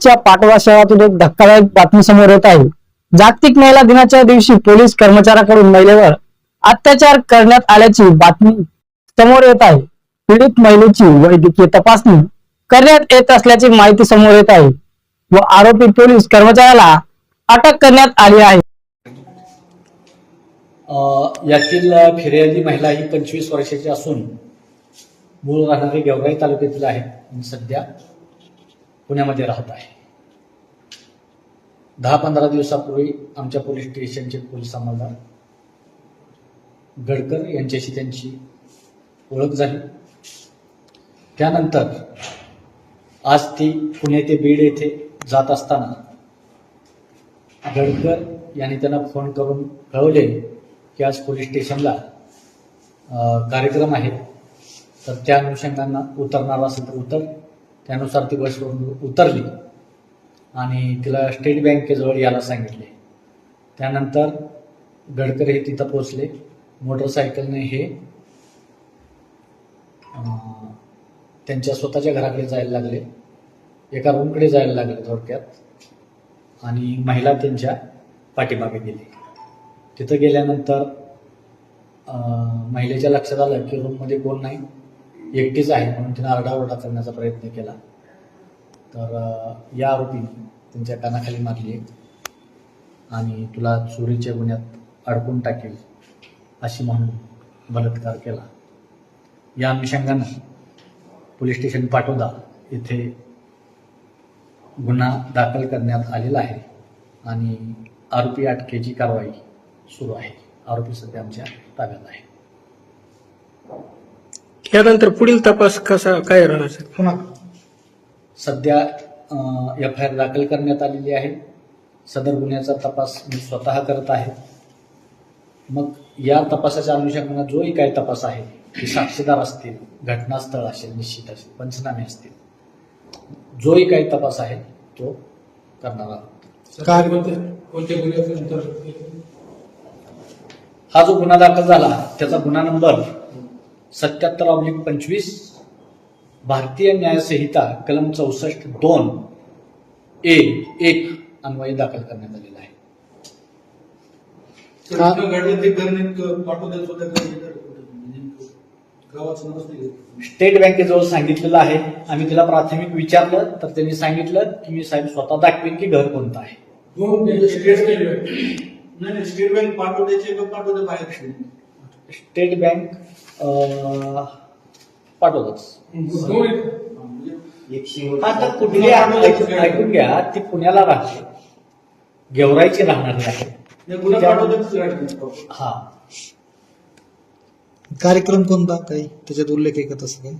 च्या पाटवा शहरातून एक धक्कादायक बातमी समोर येत आहे. जागतिक महिला दिनाच्या दिवशी पोलीस कर्मचाऱ्याकडून महिलेवर अत्याचार करण्यात आल्याची बातमी समोर येत आहे. पीडित महिलेची वैद्यकीय तपासणी करण्यात येत असल्याची माहिती समोर येत आहे व आरोपी पोलीस कर्मचाऱ्याला अटक करण्यात आली आहे. यातील फिर्यादी महिला ही पंचवीस वर्षाची असून मूळ राहणारी गेवराई तालुक्यातील आहे सध्या पुण्यामध्ये राहत आहे. दहा पंधरा दिवसापूर्वी आमच्या पोलीस स्टेशनचे पोलीस अंमलदार गडकर यांच्याशी त्यांची ओळख झाली. त्यानंतर आज ती पुणे ते बीड येथे जात असताना गडकर यांनी त्यांना फोन करून कळवले की आज पोलीस स्टेशनला कार्यक्रम आहे. तर त्या अनुषंगानं उतरणार असेल तर उतर. त्यानुसार ती बसवरून उतरली. आणि तिला स्टेट बँकेजवळ यायला सांगितले. त्यानंतर गडकर हे तिथं पोचले मोटरसायकलने हे त्यांच्या स्वतःच्या घराकडे जायला लागले. एका रूमकडे जायला लागले थोडक्यात. आणि महिला त्यांच्या पाठीमागे गेली. तिथं गेल्यानंतर महिलेच्या लक्षात आलं की रूममध्ये कोण नाही. एकटीच आहे म्हणून तिने आरडाओरडा करण्याचा प्रयत्न केला. तर या आरोपीने त्यांच्या कानाखाली मारली आणि तुला चोरीच्या गुन्ह्यात अडकून टाकेल अशी म्हणून बलात्कार केला. या अनुषंगानं पोलीस स्टेशन पाटोदा येथे गुन्हा दाखल करण्यात आलेला आहे आणि आरोपी अटकेची कारवाई सुरू आहे. आरोपी सध्या आमच्या ताब्यात आहे. यानंतर पुढील तपास कसा काय राहणार सर? पुन्हा. सध्या एफ आय आर दाखल करण्यात आलेली आहे. सदर गुन्ह्याचा तपास मी स्वतः करत आहे. मग या तपासाच्या अनुषंगानं जोही काही तपास आहे की साक्षीदार असतील घटनास्थळ असेल निश्चित असेल पंचनामे असतील जोही काही तपास आहे तो करणार आहोत. काय हा जो गुन्हा दाखल झाला त्याचा गुन्हा नंबर सत्याहत्तर ऑब्लिक पंचवीस भारतीय न्यायसंहिता कलम चौसष्ट दोन ए एक अन्वये दाखल करण्यात आलेला आहे. हे. स्टेट बँकेजवळ सांगितलेलं आहे. आम्ही तिला प्राथमिक विचारलं तर त्यांनी सांगितलं की मी साहेब स्वतः दाखवेन की घर कोणतं आहे. म्हणजे स्टेट बँक. पाठवण्याचे स्टेट बँक हा, म्हणजे आता कुठली ऐकून ऐकून घ्या. ती पुण्याला राहते. गेवराईची राहणारी आहे हे. हा. कार्यक्रम कोणता? काही त्याच्यात उल्लेख आहे का तसं काही?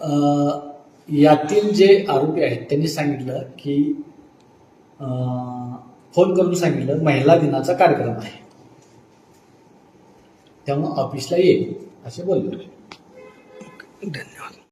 अं, यातील जे आरोपी आहेत त्यांनी सांगितलं की अं, फोन करून सांगितलं महिला दिनाचा कार्यक्रम आहे. त्यामुळं ऑफिसला येईल. असे बोलले. धन्यवाद.